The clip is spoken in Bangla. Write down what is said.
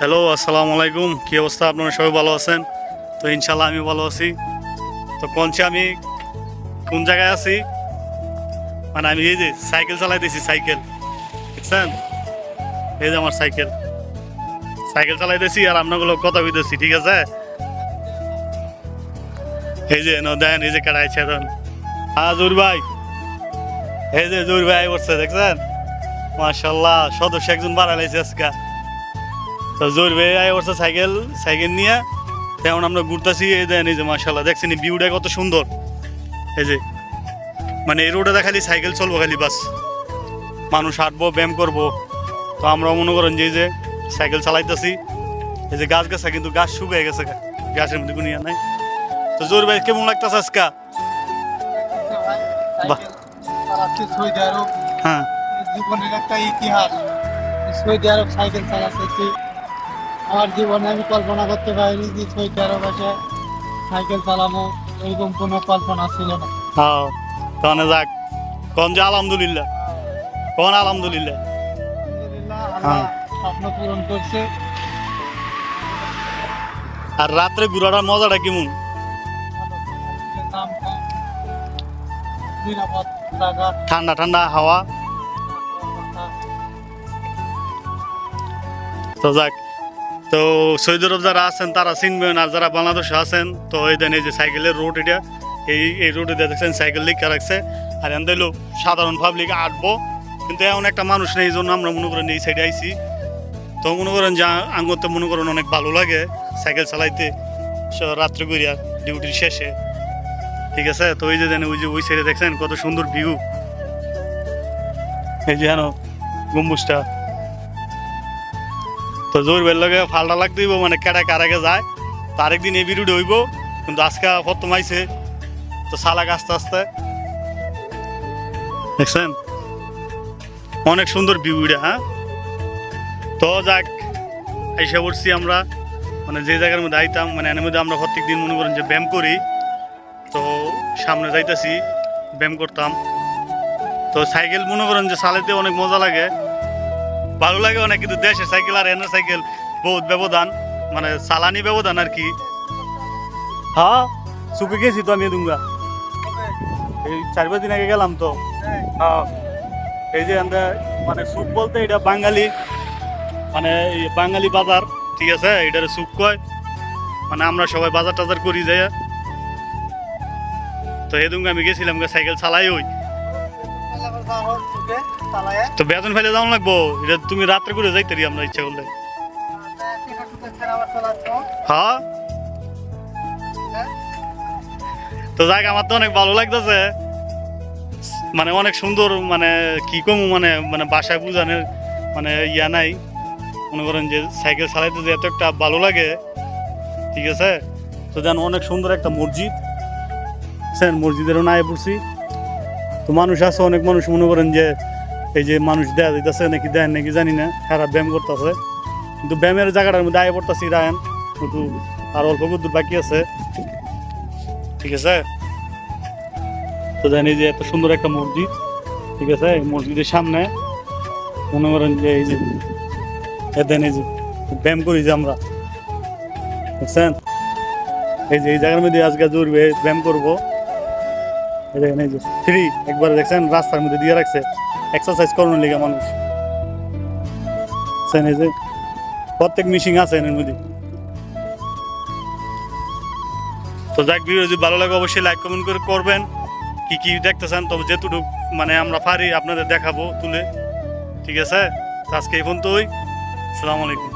হ্যালো, আসসালামু আলাইকুম। কি অবস্থা? আপনারা সবাই ভালো আছেন? তো ইনশাল্লাহ আমি ভালো আছি। তো কনছে আমি, কোন জায়গায় আছি? মানে আমি এই যে সাইকেল চালাইতেছি, সাইকেল। দেখছেন এই যে আমার সাইকেল। সাইকেল চালাইতেছি আর আপনাগুলো কথা বলতেছি ঠিক আছে? এই যে দেন, এই যে কাটাইছে এখন হ্যাঁ জুর ভাই। এই যে জুর ভাই বসছে, দেখছেন? মাশাল্লাহ সদস্য একজন বাড়াইছে আজকে। তো জোর ভাই আয় বসছে সাইকেল সাইকেল নিয়ে তেমন আমরা ঘুরতেছি এই দেন এই যে মাশাল্লাহ দেখছেন এই ভিউটা কত সুন্দর। এই যে মানে এই রোডে খালি সাইকেল চলবো খালি বাস। মানুষ হাঁটবো ব্যায়াম করব। তো আমরা মনে করেন যে এই যে সাইকেল চালাইতেছি। এই যে গাছ গাছা কিন্তু গাছ শুকিয়ে গেছে গাছের মধ্যে কোনো ইয়ে নাই। তো জোর ভাই কেমন লাগতেছে আজকা? বাহ। হ্যাঁ। জীবনের একটা ইতিহাস। সৌদি আরব সাইকেল চালাচ্ছি। আমার জীবনে আমি কল্পনা করতে পারিনি যে সৌদি আরব এসে সাইকেল চালানো এরকম কোনো কল্পনা ছিল না। হ্যাঁ তাহলে যাক। কন যে আলহামদুলিল্লাহ। কন আলহামদুলিল্লাহ। হ্যাঁ। স্বপ্ন পূরণ করছে। আর রাত্রে ঘুরাটার মজাটা কেমন? ঠান্ডা ঠান্ডা হাওয়া। তো যাক তো সৌদি আরব যারা আছেন, তারা চিনবেন আর যারা বাংলাদেশে আছেন, তো এই দেন এই যে সাইকেলের রোড এটা, এই এই রোডে দেখছেন সাইকেল লিখা রাখছে। আর এন দিল সাধারণ পাবলিক আটবো কিন্তু এমন একটা মানুষ নেই, এই জন্য আমরা মনে করেন এই সাইডে আইছি। তো মনে করেন যে আঙ্গতে মনে করেন অনেক ভালো লাগে সাইকেল চালাইতে রাত্রে করিয়া ডিউটির শেষে। ঠিক আছে? তো ওই যে দেন ওই যে ওই সাইডে দেখছেন কত সুন্দর ভিউ এই যে হেন গম্বুজটা। তো জোর বের লগে ফালটা লাগতে হইব মানে কেডা কারাগে যায়। তো আরেকদিন এই বিরুডে হইব, কিন্তু আজকে প্রথম আইছে তো সালাক আস্তে আস্তে। দেখছেন? অনেক সুন্দর ভিউ এটা হ্যাঁ? তো যাক, আইসা পড়ছি আমরা। মানে যে জায়গার মধ্যে আইতাম মানে এর মধ্যে আমরা প্রত্যেক দিন মনে করেন যে ব্যায়াম করি। তো সামনে যাইতাছি, ব্যায়াম করতাম। তো সাইকেল মনে করেন যে চালাইতে অনেক মজা লাগে। ভালো লাগে অনেক, কিন্তু দেশের সাইকেল আর এনের সাইকেল বহুত ব্যবধান মানে চালানি ব্যবধান আর কি। হ্যাঁ চুপে গেছি তো আমি দুঙ্গা। এই চার পাঁচ দিন আগে গেলাম তো। হ্যাঁ এই যে আমরা মানে সুপ বলতে এটা বাঙালি মানে বাঙালি বাজার, ঠিক আছে? এটারে সুপ কয়। মানে আমরা সবাই বাজার টাজার করি যাই তো এদুঙ্গা আমি গেছিলাম সাইকেল চালাই ওই। তো বেতন ফেলে যাওয়া লাগবো? এটা তুমি রাত্রে করে যাইতে আমরা ইচ্ছা করলে। হ্যাঁ? তো যাক, আমার তো অনেক ভালো লাগতেছে। মানে অনেক সুন্দর মানে কি কম মানে মানে বাসায় বুঝানোর মানে ইয়া নাই। মনে করেন যে সাইকেল চালাইতে যে এত একটা ভালো লাগে, ঠিক আছে? তো যেন অনেক সুন্দর একটা মসজিদ। সেন মসজিদেরও নাই পড়ছি। তো মানুষ আছে, অনেক মানুষ মনে করেন যে এই যে মানুষ দেয়া যাইতেছে নাকি, দেয় নাকি জানি না খারাপ ব্যায়াম করতেছে। কিন্তু ব্যায়ামের জায়গাটার মধ্যে আয় পড়তেছি, রায়ন। কিন্তু আর অল্প দূর বাকি আছে। ঠিক আছে? তো জানি যে এত সুন্দর একটা মসজিদ। ঠিক আছে? মসজিদের সামনে মনে করেন যে এই যে এদেন এই যে ব্যায়াম করি যে আমরা। বুঝছেন? এই যে এই জায়গার মধ্যে আজকে জোর ব্যায়াম করব। দেখেন এই যে। ফ্রি একবার দেখছেন, রাস্তার মধ্যে দিয়ে রাখছে। এক্সারসাইজ করানোর লিগে মানুষ। এই যে, প্রত্যেক মিশিং আছে এর মধ্যে। তো যাক, ভিডিও যদি ভালো লাগে, অবশ্যই লাইক কমেন্ট করে করবেন। কি কি দেখতেছেন? তবে যেটুকু মানে আমরা পারি, আপনাদের দেখাবো, তুলে। ঠিক আছে? আজকে এই পর্যন্তই। আসসালামু আলাইকুম।